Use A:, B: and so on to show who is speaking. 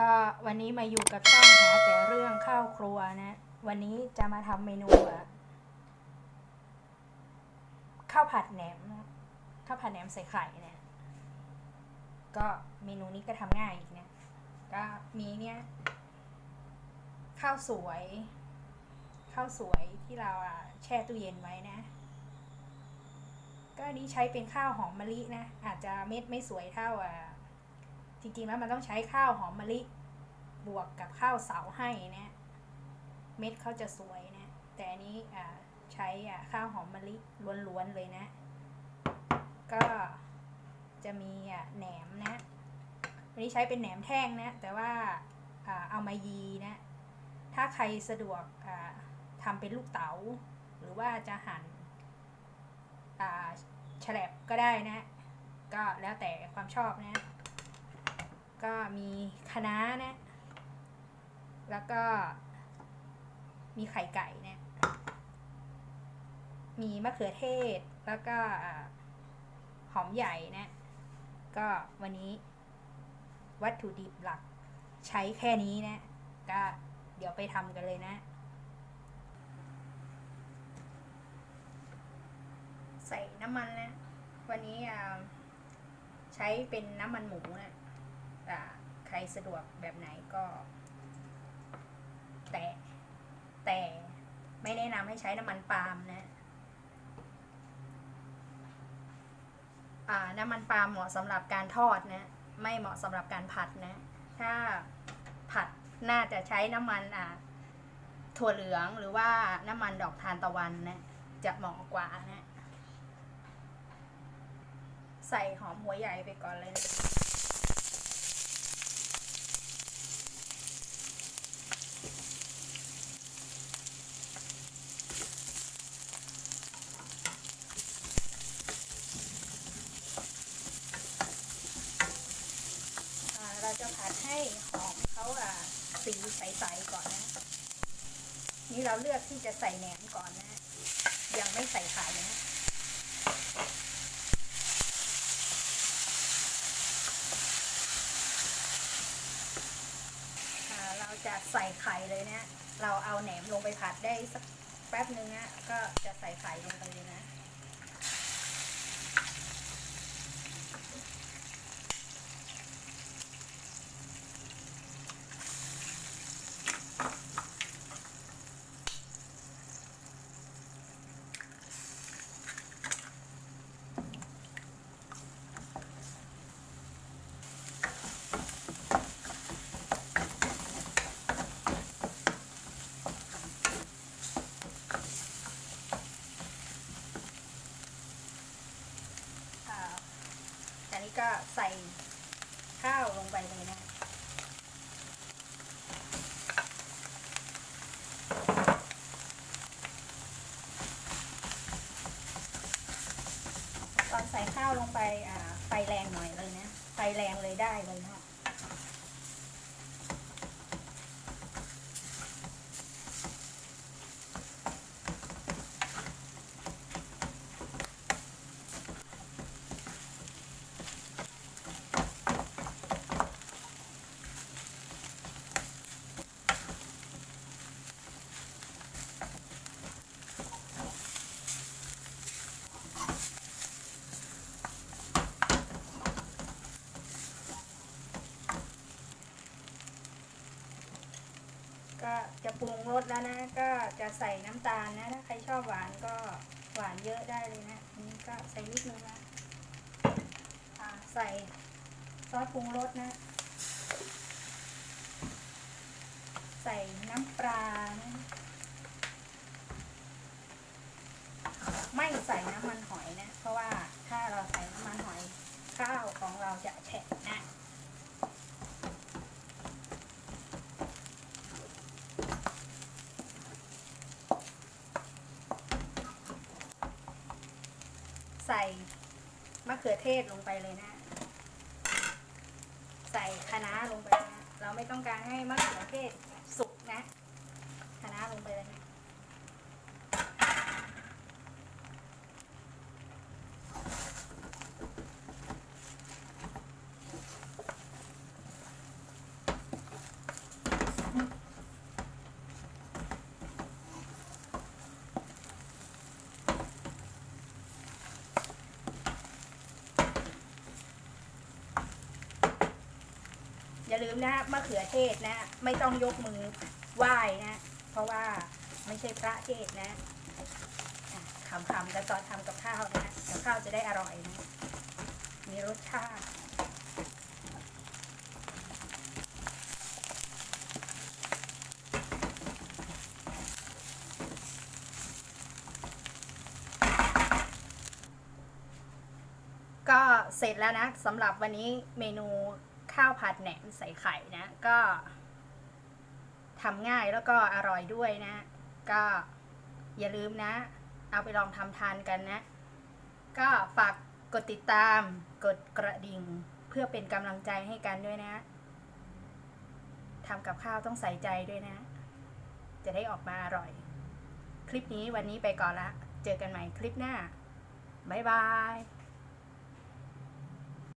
A: ก็วันนี้มาอยู่กับช่องหาแต่เรื่องข้าวครัวนะ วันนี้จะมาทำเมนูข้าวผัดแหนมข้าวผัดแหนมใส่ไข่เนี่ยก็เมนูนี้ก็ทำง่ายอีกนะก็มีเนี่ยข้าวสวย ข้าวสวยที่เราอะแช่ตู้เย็นไว้นะ ก็นนี้ใช้เป็นข้าวหอมมะลินะ อาจจะเม็ดไม่สวยเท่าอะ จริงๆแล้วมันต้องใช้ข้าวหอมมะลิบวกกับข้าวเสาให้นี่ยเม็ดเขาจะสวยนะ แต่อันนี้อ่าใช้อ่าข้าวหอมมะลิล้วนๆเลยนะ ก็จะมีอะแหนมนะวันนี้ใช้เป็นแหนมแท่งนะ แต่ว่าอ่าเอามายีนะ ถ้าใครสะดวกอ่าทำเป็นลูกเต๋า หรือว่าจะหั่นอ่าแฉลบก็ได้นะ ก็แล้วแต่ความชอบนะ ก็มีคะน้านะ แล้วก็มีไข่ไก่เนี่ยมีมะเขือเทศ แล้วก็หอมใหญ่นะ ก็วันนี้วัตถุดิบหลักใช้แค่นี้นะ ก็เดี๋ยวไปทำกันเลยนะ ใส่น้ำมันนะ วันนี้ใช้เป็นน้ำมันหมูนะ ใครสะดวกแบบไหนก็ แต่แต่ไม่แนะนำให้ใช้น้ำมันปาล์มนะน้ำมันปาล์มเหมาะสำหรับการทอดนะ ไม่เหมาะสำหรับการผัดนะ ถ้าผัดน่าจะใช้น้ำมันอ่าถั่วเหลืองหรือว่าน้ำมันดอกทานตะวันนะจะเหมาะกว่านะ ใส่หอมหัวใหญ่ไปก่อนเลยนะ อ่าเราจะผัดให้หอมเขาอะสี ใสก่อนนะ นี่เราเลือกที่จะใส่แหนมก่อนนะ ยังไม่ใส่ไข่นะเราจะใส่ไข่เลยนะ เราเอาแหนมลงไปผัดได้สักแป๊บนึงนะ ก็จะใส่ไข่ลงไปเลยนะ อ่าจา ก็ใส่ข้าวลงไปเลยนะตอนใส่ข้าวลงไปอ่าไฟแรงหน่อยเลยนะ ไฟแรงเลยได้เลยนะ ก็ จะปรุงรสแล้วนะ ก็จะใส่น้ำตาลนะ ถ้าใครชอบหวานก็หวานเยอะได้เลยนะนนี้ก็ใส่นิดนึงนะใส่ซอสปรุงรสนะ ใส่น้ำปลานะไม่ใส่น้ำมันหอยนะ เพราะว่าถ้าเราใส่น้ำมันหอยข้าวของเราจะแฉะนะ ใส่มะเขือเทศลงไปเลยนะ ใส่คะน้าลงไปนะ เราไม่ต้องการให้มะเขือเทศสุกนะคะน้าลงไปเลยนะ อย่าลืมนะมะเขือเทศนะ ไม่ต้องยกมือไหว้นะ เพราะว่าไม่ใช่พระเทศนะขำๆกันตอนทำกับข้าวนะกับข้าวจะได้อร่อยนะมีรสชาติก็เสร็จแล้วนะสำหรับวันนี้เมนู ข้าวผัดแหนมใส่ไข่นะ ก็ทำง่ายแล้วก็อร่อยด้วยนะ ก็อย่าลืมนะ เอาไปลองทำทานกันนะ ก็ฝากกดติดตาม กดกระดิ่ง เพื่อเป็นกำลังใจให้กันด้วยนะทำกับข้าวต้องใส่ใจด้วยนะ จะได้ออกมาอร่อย คลิปนี้วันนี้ไปก่อนละ เจอกันใหม่คลิปหน้า บ๊ายบาย